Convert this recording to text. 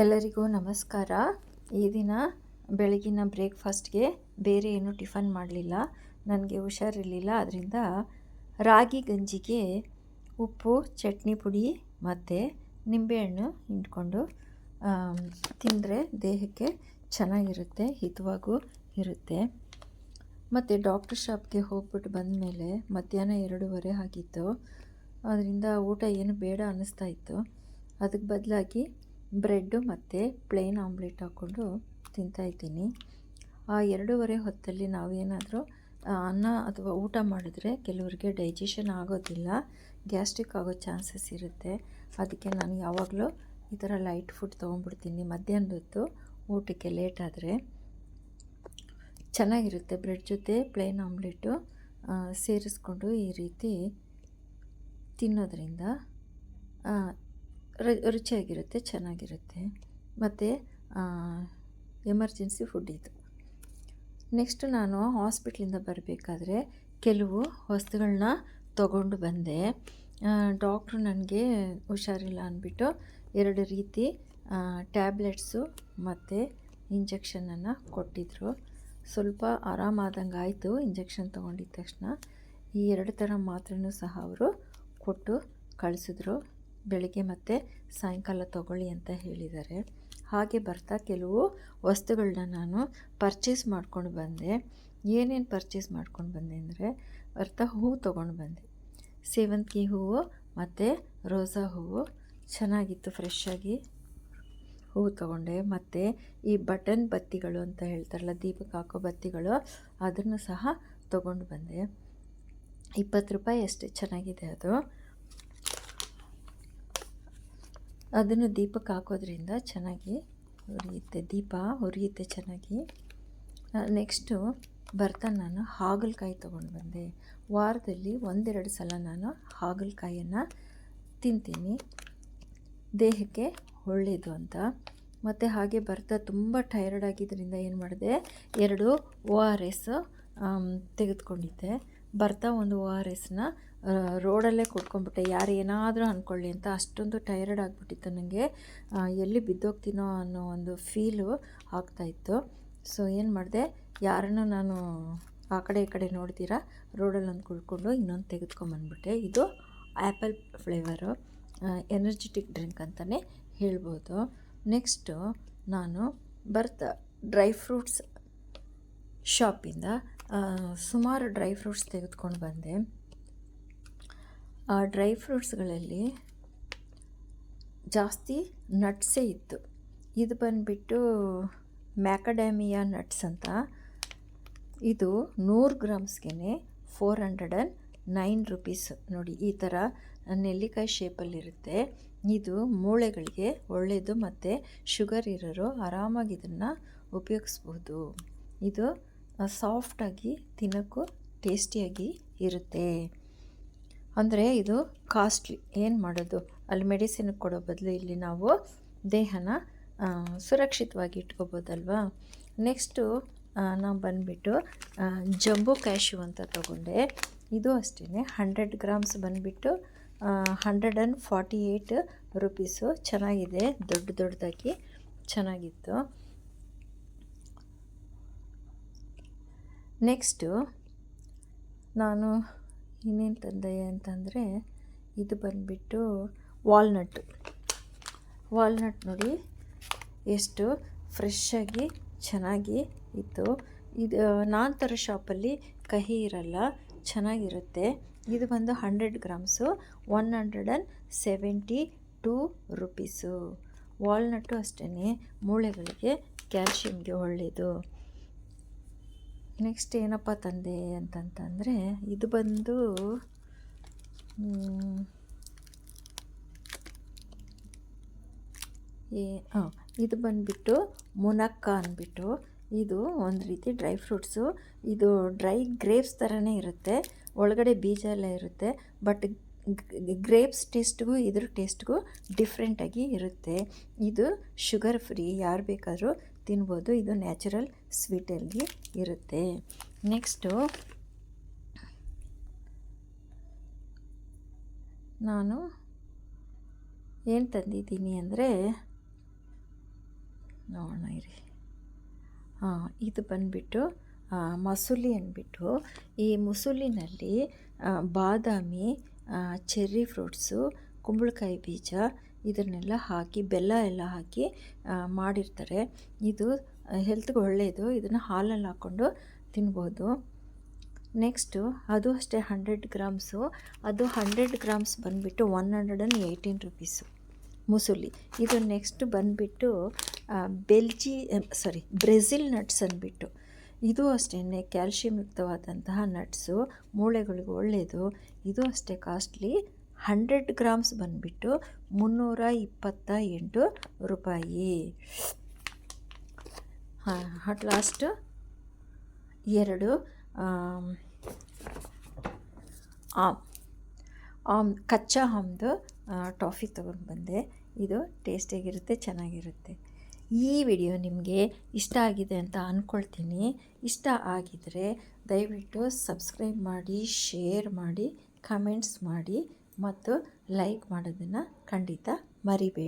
ಎಲ್ಲರಿಗೂ ನಮಸ್ಕಾರ. ಈ ದಿನ ಬೆಳಗಿನ ಬ್ರೇಕ್ಫಾಸ್ಟ್ಗೆ ಬೇರೆ ಏನು ಟಿಫನ್ ಮಾಡಲಿಲ್ಲ. ನನಗೆ ಹುಷಾರಿರಲಿಲ್ಲ. ಅದರಿಂದ ರಾಗಿ ಗಂಜಿಗೆ ಉಪ್ಪು, ಚಟ್ನಿ ಪುಡಿ ಮತ್ತು ನಿಂಬೆಹಣ್ಣು ಹಿಂಡ್ಕೊಂಡು ತಿಂದರೆ ದೇಹಕ್ಕೆ ಚೆನ್ನಾಗಿರುತ್ತೆ, ಹಿತವಾಗೂ ಇರುತ್ತೆ. ಮತ್ತು ಡಾಕ್ಟರ್ ಶಾಪ್ಗೆ ಹೋಗ್ಬಿಟ್ಟು ಬಂದ ಮೇಲೆ ಮಧ್ಯಾಹ್ನ ಎರಡೂವರೆ ಆಗಿತ್ತು. ಅದರಿಂದ ಊಟ ಏನು ಬೇಡ ಅನ್ನಿಸ್ತಾ ಇತ್ತು. ಅದಕ್ಕೆ ಬದಲಾಗಿ ಬ್ರೆಡ್ಡು ಮತ್ತು ಪ್ಲೇನ್ ಆಮ್ಲೆಟ್ ಹಾಕ್ಕೊಂಡು ತಿಂತಾಯಿದ್ದೀನಿ ಆ ಎರಡೂವರೆ ಹೊತ್ತಲ್ಲಿ ನಾವೇನಾದರೂ ಅನ್ನ ಅಥವಾ ಊಟ ಮಾಡಿದ್ರೆ ಕೆಲವರಿಗೆ ಡೈಜೆಷನ್ ಆಗೋದಿಲ್ಲ, ಗ್ಯಾಸ್ಟ್ರಿಕ್ ಆಗೋ ಚಾನ್ಸಸ್ ಇರುತ್ತೆ. ಅದಕ್ಕೆ ನಾನು ಯಾವಾಗಲೂ ಈ ಥರ ಲೈಟ್ ಫುಡ್ ತೊಗೊಂಡ್ಬಿಡ್ತೀನಿ. ಮಧ್ಯಾಹ್ನದೊತ್ತು ಊಟಕ್ಕೆ ಲೇಟ್ ಆದರೆ. ಚೆನ್ನಾಗಿರುತ್ತೆ ಬ್ರೆಡ್ ಜೊತೆ ಪ್ಲೇನ್ ಆಮ್ಲೆಟು ಸೇರಿಸ್ಕೊಂಡು ಈ ರೀತಿ ತಿನ್ನೋದ್ರಿಂದ ರುಚಿಯಾಗಿರುತ್ತೆ, ಚೆನ್ನಾಗಿರುತ್ತೆ. ಮತ್ತು ಎಮರ್ಜೆನ್ಸಿ ಫುಡ್ ಇದು. ನೆಕ್ಸ್ಟು ನಾನು ಹಾಸ್ಪಿಟ್ಲಿಂದ ಬರಬೇಕಾದ್ರೆ ಕೆಲವು ವಸ್ತುಗಳನ್ನ ತಗೊಂಡು ಬಂದೆ. ಡಾಕ್ಟ್ರು ನನಗೆ ಹುಷಾರಿಲ್ಲ ಅಂದ್ಬಿಟ್ಟು ಎರಡು ರೀತಿ ಟ್ಯಾಬ್ಲೆಟ್ಸು ಮತ್ತು ಇಂಜೆಕ್ಷನನ್ನು ಕೊಟ್ಟಿದ್ದರು ಸ್ವಲ್ಪ ಆರಾಮಾದಂಗೆ ಆಯಿತು ಇಂಜೆಕ್ಷನ್ ತೊಗೊಂಡಿದ್ದ ತಕ್ಷಣ. ಈ ಎರಡು ಥರ ಮಾತ್ರೆನೂ ಸಹ ಅವರು ಕೊಟ್ಟು ಕಳಿಸಿದ್ರು. ಬೆಳಿಗ್ಗೆ ಮತ್ತು ಸಾಯಂಕಾಲ ತಗೊಳ್ಳಿ ಅಂತ ಹೇಳಿದ್ದಾರೆ. ಹಾಗೆ ಬರ್ತಾ ಕೆಲವು ವಸ್ತುಗಳನ್ನ ನಾನು ಪರ್ಚೇಸ್ ಮಾಡ್ಕೊಂಡು ಬಂದೆ. ಏನೇನು ಪರ್ಚೇಸ್ ಮಾಡ್ಕೊಂಡು ಬಂದೆ ಅಂದರೆ ಬರ್ತಾ ಹೂವು ತೊಗೊಂಡು ಬಂದೆ. ಸೇವಂತಿಗೆ ಹೂವು ಮತ್ತು ರೋಸಾ ಹೂವು ಚೆನ್ನಾಗಿತ್ತು ಫ್ರೆಶ್ಶಾಗಿ ಹೂವು ತೊಗೊಂಡೆ. ಮತ್ತು ಈ ಬಟನ್ ಬತ್ತಿಗಳು ಅಂತ ಹೇಳ್ತಾರಲ್ಲ ದೀಪಕ್ಕೆ ಹಾಕೋ ಬತ್ತಿಗಳು, ಅದನ್ನು ಸಹ ತೊಗೊಂಡು ಬಂದೆ. ಇಪ್ಪತ್ತು ರೂಪಾಯಿ ಅಷ್ಟೇ, ಚೆನ್ನಾಗಿದೆ ಅದು. ಅದನ್ನು ದೀಪಕ್ಕೆ ಹಾಕೋದ್ರಿಂದ ಚೆನ್ನಾಗಿ ಉರಿಯುತ್ತೆ. ದೀಪ ಉರಿಯುತ್ತೆ ಚೆನ್ನಾಗಿ. ನೆಕ್ಸ್ಟು ಬರ್ತಾ ನಾನು ಹಾಗಲಕಾಯಿ ತೊಗೊಂಡು ಬಂದೆ. ವಾರದಲ್ಲಿ ಒಂದೆರಡು ಸಲ ನಾನು ಹಾಗಲಕಾಯಿಯನ್ನು ತಿಂತೀನಿ. ದೇಹಕ್ಕೆ ಒಳ್ಳೆಯದು ಅಂತ. ಮತ್ತು ಹಾಗೆ ಬರ್ತಾ ತುಂಬ ಟೈರ್ಡ್ ಆಗಿದ್ದರಿಂದ ಏನು ಮಾಡಿದೆ, ಎರಡು ಓ ಆರ್ ಎಸ್ ತೆಗೆದುಕೊಂಡಿದ್ದೆ. ಬರ್ತಾ ಒಂದು ಓ ಆರ್ ಎಸ್ನ ರೋಡಲ್ಲೇ ಕುಡ್ಕೊಂಬಿಟ್ಟೆ ಯಾರು ಏನಾದರೂ ಅಂದ್ಕೊಳ್ಳಿ ಅಂತ ಅಷ್ಟೊಂದು ಟೈರ್ಡ್ ಆಗಿಬಿಟ್ಟಿತ್ತು ನನಗೆ ಎಲ್ಲಿ ಬಿದ್ದೋಗ್ತೀನೋ ಅನ್ನೋ ಒಂದು ಫೀಲು ಆಗ್ತಾಯಿತ್ತು ಸೊ ಏನು ಮಾಡಿದೆ? ಯಾರನ್ನು ನಾನು ಆ ಕಡೆ ಈ ಕಡೆ ನೋಡ್ತೀರಾ? ರೋಡಲ್ಲಿ ಒಂದು ಕುಡ್ಕೊಂಡು ಇನ್ನೊಂದು ತೆಗೆದುಕೊಂಬಂದ್ಬಿಟ್ಟೆ. ಇದು ಆ್ಯಪಲ್ ಫ್ಲೇವರು ಎನರ್ಜೆಟಿಕ್ ಡ್ರಿಂಕ್ ಅಂತಲೇ ಹೇಳ್ಬೋದು. ನೆಕ್ಸ್ಟು ನಾನು ಬರ್ತಾ ಡ್ರೈ ಫ್ರೂಟ್ಸ್ ಶಾಪಿಂದ ಸುಮಾರು ಡ್ರೈ ಫ್ರೂಟ್ಸ್ ತೆಗೆದುಕೊಂಡು ಬಂದೆ. ಆ ಡ್ರೈ ಫ್ರೂಟ್ಸ್ಗಳಲ್ಲಿ ಜಾಸ್ತಿ ನಟ್ಸೇ ಇತ್ತು. ಇದು ಬಂದುಬಿಟ್ಟು ಮ್ಯಾಕಡಾಮಿಯಾ ನಟ್ಸ್ ಅಂತ. ಇದು ನೂರು ಗ್ರಾಮ್ಸ್ಗೆ four hundred and nine rupees. ನೋಡಿ, ಈ ಥರ ನೆಲ್ಲಿಕಾಯಿ ಶೇಪಲ್ಲಿರುತ್ತೆ. ಇದು ಮೂಳೆಗಳಿಗೆ ಒಳ್ಳೆಯದು ಮತ್ತು ಶುಗರ್ ಇರೋರು ಆರಾಮಾಗಿ ಇದನ್ನು ಉಪಯೋಗಿಸ್ಬೋದು. ಇದು ಸಾಫ್ಟಾಗಿ ತಿನ್ನೋಕ್ಕೂ ಟೇಸ್ಟಿಯಾಗಿ ಇರುತ್ತೆ. ಅಂದರೆ ಇದು ಕಾಸ್ಟ್ಲಿ ಏನು ಮಾಡೋದು? ಅಲ್ಲಿ ಮೆಡಿಸಿನ್ ಕೊಡೋ ಬದಲು ಇಲ್ಲಿ ನಾವು ದೇಹನ ಸುರಕ್ಷಿತವಾಗಿ ಇಟ್ಕೋಬೋದಲ್ವಾ? ನೆಕ್ಸ್ಟು ನಾವು ಬಂದುಬಿಟ್ಟು ಜಂಬು ಕ್ಯಾಶ್ಯೂ ಅಂತ ತೊಗೊಂಡೆ. ಇದು ಅಷ್ಟೇ ಹಂಡ್ರೆಡ್ ಗ್ರಾಮ್ಸ್ ಬಂದುಬಿಟ್ಟು hundred and forty eight rupees ಚೆನ್ನಾಗಿದೆ, ದೊಡ್ಡ ದೊಡ್ಡದಾಗಿ ಚೆನ್ನಾಗಿತ್ತು. ನೆಕ್ಸ್ಟು ನಾನು ಇನ್ನೇನು ತಂದೆ ಅಂತಂದರೆ ಇದು ಬಂದುಬಿಟ್ಟು ವಾಲ್ನಟ್. ವಾಲ್ನಟ್ ನೋಡಿ, ಎಷ್ಟು ಫ್ರೆಶ್ಶಾಗಿ ಚೆನ್ನಾಗಿ ಇತ್ತು. ಇದು ನಾನು ತರೋ ಶಾಪಲ್ಲಿ ಕಹಿ ಇರಲ್ಲ, ಚೆನ್ನಾಗಿರುತ್ತೆ. ಇದು ಬಂದು hundred grams one hundred and seventy two rupees walnut ಅಷ್ಟೇ ಮೂಳೆಗಳಿಗೆ ಕ್ಯಾಲ್ಶಿಯಮ್ಗೆ ಒಳ್ಳೆಯದು ನೆಕ್ಸ್ಟ್ ಏನಪ್ಪ ತಂದೆ ಅಂತಂತಂದರೆ, ಇದು ಬಂದು ಏ ಇದು ಬಂದುಬಿಟ್ಟು ಮುನಕ್ಕ ಅಂದ್ಬಿಟ್ಟು, ಇದು ಒಂದು ರೀತಿ ಡ್ರೈ ಫ್ರೂಟ್ಸು. ಇದು ಡ್ರೈ ಗ್ರೇಪ್ಸ್ ಥರನೇ ಇರುತ್ತೆ, ಒಳಗಡೆ ಬೀಜ ಎಲ್ಲ ಇರುತ್ತೆ, ಬಟ್ ಗ್ರೇಪ್ಸ್ ಟೇಸ್ಟ್ಗೂ ಇದ್ರ ಟೇಸ್ಟ್ಗೂ ಡಿಫ್ರೆಂಟಾಗಿ ಇರುತ್ತೆ. ಇದು ಶುಗರ್ ಫ್ರೀ, ಯಾರು ಬೇಕಾದರೂ ತಿನ್ಬೋದು. ಇದು ನ್ಯಾಚುರಲ್ ಸ್ವೀಟಲ್ಲಿ ಇರುತ್ತೆ. ನೆಕ್ಸ್ಟು ನಾನು ಏನು ತಂದಿದ್ದೀನಿ ಅಂದರೆ ನೋಡೋಣ ಇರಿ. ಹಾಂ, ಇದು ಬಂದುಬಿಟ್ಟು ಮಸೂಲಿ ಅಂದ್ಬಿಟ್ಟು, ಈ ಮುಸುಲಿನಲ್ಲಿ ಬಾದಾಮಿ ಚೆರ್ರಿ ಫ್ರೂಟ್ಸು ಕುಂಬಳಕಾಯಿ ಬೀಜ ಇದನ್ನೆಲ್ಲ ಹಾಕಿ, ಬೆಲ್ಲ ಎಲ್ಲ ಹಾಕಿ ಮಾಡಿರ್ತಾರೆ. ಇದು ಹೆಲ್ತ್ಗೆ ಒಳ್ಳೆಯದು ಇದನ್ನು ಹಾಲಲ್ಲಿ ಹಾಕ್ಕೊಂಡು ತಿನ್ಬೋದು. ನೆಕ್ಸ್ಟು, ಅದು ಅಷ್ಟೇ ಹಂಡ್ರೆಡ್ ಗ್ರಾಮ್ಸು. ಅದು ಹಂಡ್ರೆಡ್ ಗ್ರಾಮ್ಸ್ ಬಂದುಬಿಟ್ಟು one hundred and eighteen rupees muesli. ಇದು ನೆಕ್ಸ್ಟ್ ಬಂದುಬಿಟ್ಟು ಬೆಲ್ಜಿ ಸಾರಿ, ಬ್ರೆಜಿಲ್ ನಟ್ಸ್ ಅಂದ್ಬಿಟ್ಟು. ಇದು ಅಷ್ಟೇ ಕ್ಯಾಲ್ಶಿಯಂ ಯುಕ್ತವಾದಂತಹ ನಟ್ಸು. ಮೂಳೆಗಳಿಗೆ ಒಳ್ಳೆಯದು ಇದು ಅಷ್ಟೇ ಕಾಸ್ಟ್ಲಿ. ಹಂಡ್ರೆಡ್ ಗ್ರಾಮ್ಸ್ ಬಂದುಬಿಟ್ಟು ಮುನ್ನೂರ ಇಪ್ಪತ್ತ ಎಂಟು ರೂಪಾಯಿ. ಹಾಂ ಅಟ್ ಲಾಸ್ಟ್ ಎರಡು ಆಮ್, ಆಮ್ ಕಚ್ಚಾ ಆಮ್ದು ಟಾಫಿ ತೊಗೊಂಡು ಬಂದೆ. ಇದು ಟೇಸ್ಟಿಯಾಗಿರುತ್ತೆ ಚೆನ್ನಾಗಿರುತ್ತೆ. ಈ ವಿಡಿಯೋ ನಿಮಗೆ ಇಷ್ಟ ಆಗಿದೆ ಅಂತ ಅಂದ್ಕೊಳ್ತೀನಿ ಇಷ್ಟ ಆಗಿದರೆ ದಯವಿಟ್ಟು ಸಬ್ಸ್ಕ್ರೈಬ್ ಮಾಡಿ ಶೇರ್ ಮಾಡಿ ಕಮೆಂಟ್ಸ್ ಮಾಡಿ. ಮತ್ತು ಲೈಕ್ ಮಾಡೋದನ್ನು ಖಂಡಿತ ಮರಿಬೇಡಿ.